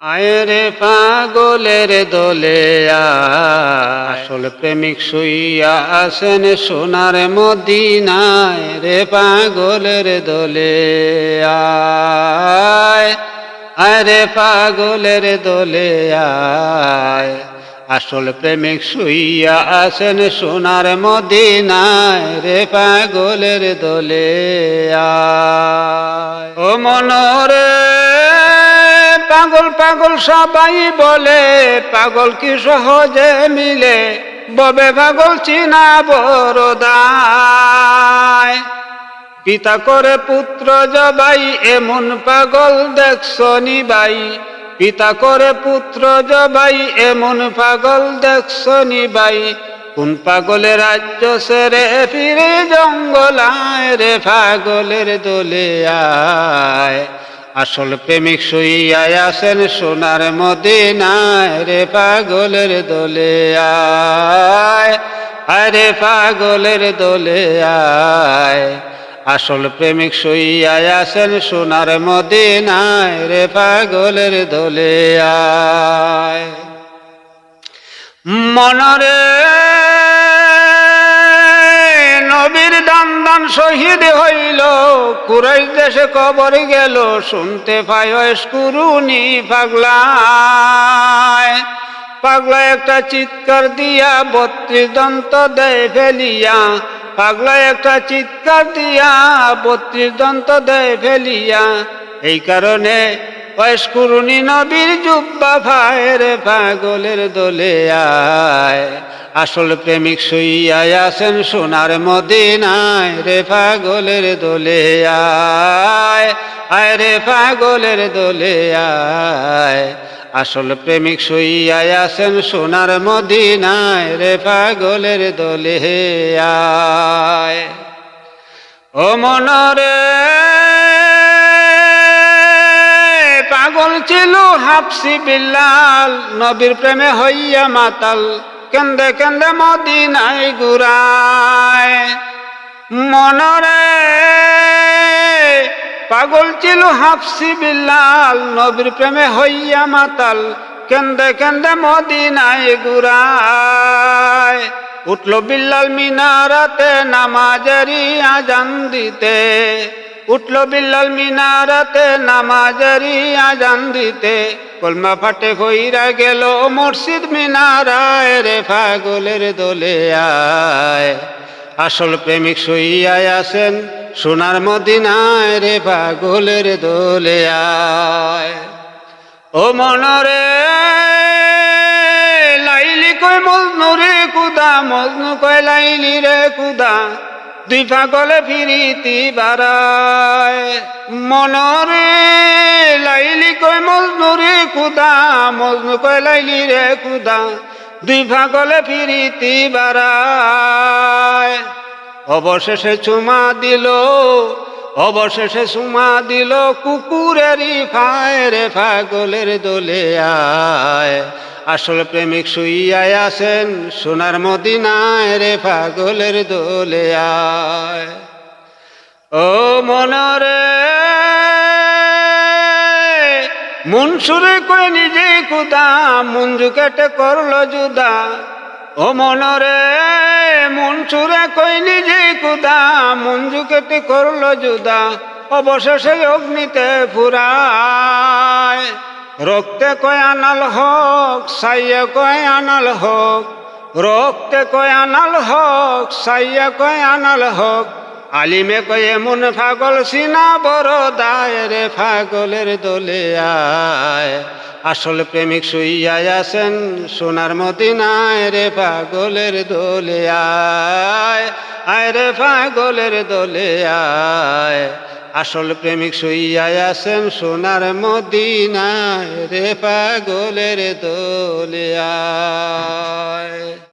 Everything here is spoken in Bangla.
আয়রে পাগলের দোলে। আসল প্রেমিক শুইয়া আসেন সোনার মদিনায়। রে পাগলের দোলে আয়। আরে পাগলের দোলে আসল প্রেমিক শুইয়া আসেন সোনার মদিনায়। রে পাগলের দোলে আয়। ও মনরে পাগল সবাই বলে, পাগল কি সহজে মিলে? ববে পাগল চিনা বড়দায় পিতা করে পুত্র জবাই, এমন পাগল দেখছনি বাই? পিতা করে পুত্র জবাই, এমন পাগল দেখছনি বাই? কোন পাগলে রাজ্য সেরে ফিরে জঙ্গলায় রে, পাগলের দোলে আয়। আসল প্রেমিক শুইয়ায় আসেন সোনার মদিনায়, রে পাগলের দোলে আরে পাগলের দোলে আসল প্রেমিক শুইয়ায় আসেন সোনার মদিনায়, রে পাগলের দোলে আয়। মনরে দান শহীদ হইল কুরাই দেশে কবর গেল, শুনতে পাই কুরুনি পাগলায়। পাগলা একটা চিৎকার দিয়া বত্রিশ দন্ত দেয় ফেলিয়া পাগলা একটা চিৎকার দিয়া বত্রিশ দন্ত দেয় ফেলিয়া। এই কারণে বয়স্কুরুনি নবীর জুব্বা ভাইয়ের পাগলের দোলে আয়। আসল প্রেমিক শুইয়ায় আসেন সোনার মদিনায়, রে পাগলের দোলে আয় আয় রে পাগলের দোলে আয়। আসল প্রেমিক শুইয়ায় আসেন সোনার মদিনায়, রে পাগলের দোলে আয়। ও মনরে, পাগল ছিল হাফসি বিল্লাল, নবীর প্রেমে হইয়া মাতাল। কেন্দে কেন্দে মদিনায় গুরায় মনরে পাগল ছিল হাফসি বিল্লাল, নবীর প্রেমে হইয়া মাতাল। কেন্দে কেন্দে মদিনায় গুরায় উঠল বিল্লাল মিনারাতে নামাজারি আজান দিতে। উঠল বিল্লাল মিনারাতে নামাজারি আজান দিতে। কলমা ফাটে হইরা গেল মসজিদ মিনারায় রে পাগলের দোলে আয়। আসল প্রেমিক শুইয়ায় আসেন সোনার মদিনায় রে পাগলের দোলে আয়। ও মনরে, লাইলি কই মজনু রে কুদা, মজনু কয় লাইলি রে কুদা, দুই পাগলে ফিরিতি বারায় মনরে লাইলি কই মজনু রে কুদা, মজনু কয় লাইলি রে কুদা, দুই পাগলে ফিরিতি বারায় অবশেষে চুমা দিল, অবশেষে চুমা দিল কুকুরেরই ফায়রে পাগলের দোলে আয়। আসল প্রেমিক শুইয়ায় আসেন সোনার মদিনায় রে পাগলের দোলে আয়। ও মনরে মনসুরে কই নিজে কুদা মঞ্জু কেটে করল জুদা। ও মনরে মনসুরে কই নিজে কুদা মঞ্জু কেটে করল জুদা। অবশেষে অগ্নিতে ফুরায়। রক্তে কয় আনাল হক, সাইয়ে কয় আনাল হক। রক্তে কয় আনাল হক, সাইয়ে কয় আনাল হক। আলিমে কয়ে মন ফাগল সিনা বড় দায় রে ফাগলের দোলে আয়। আসল প্রেমিক শুইয়ায় আসেন সোনার মদিনায় রে পাগলের দোলে আয়। আয় রে পাগলের দোলে আয়। আসল প্রেমিক শুইয়ায় আসেন সোনার মদিনায় রে পাগলের দোলে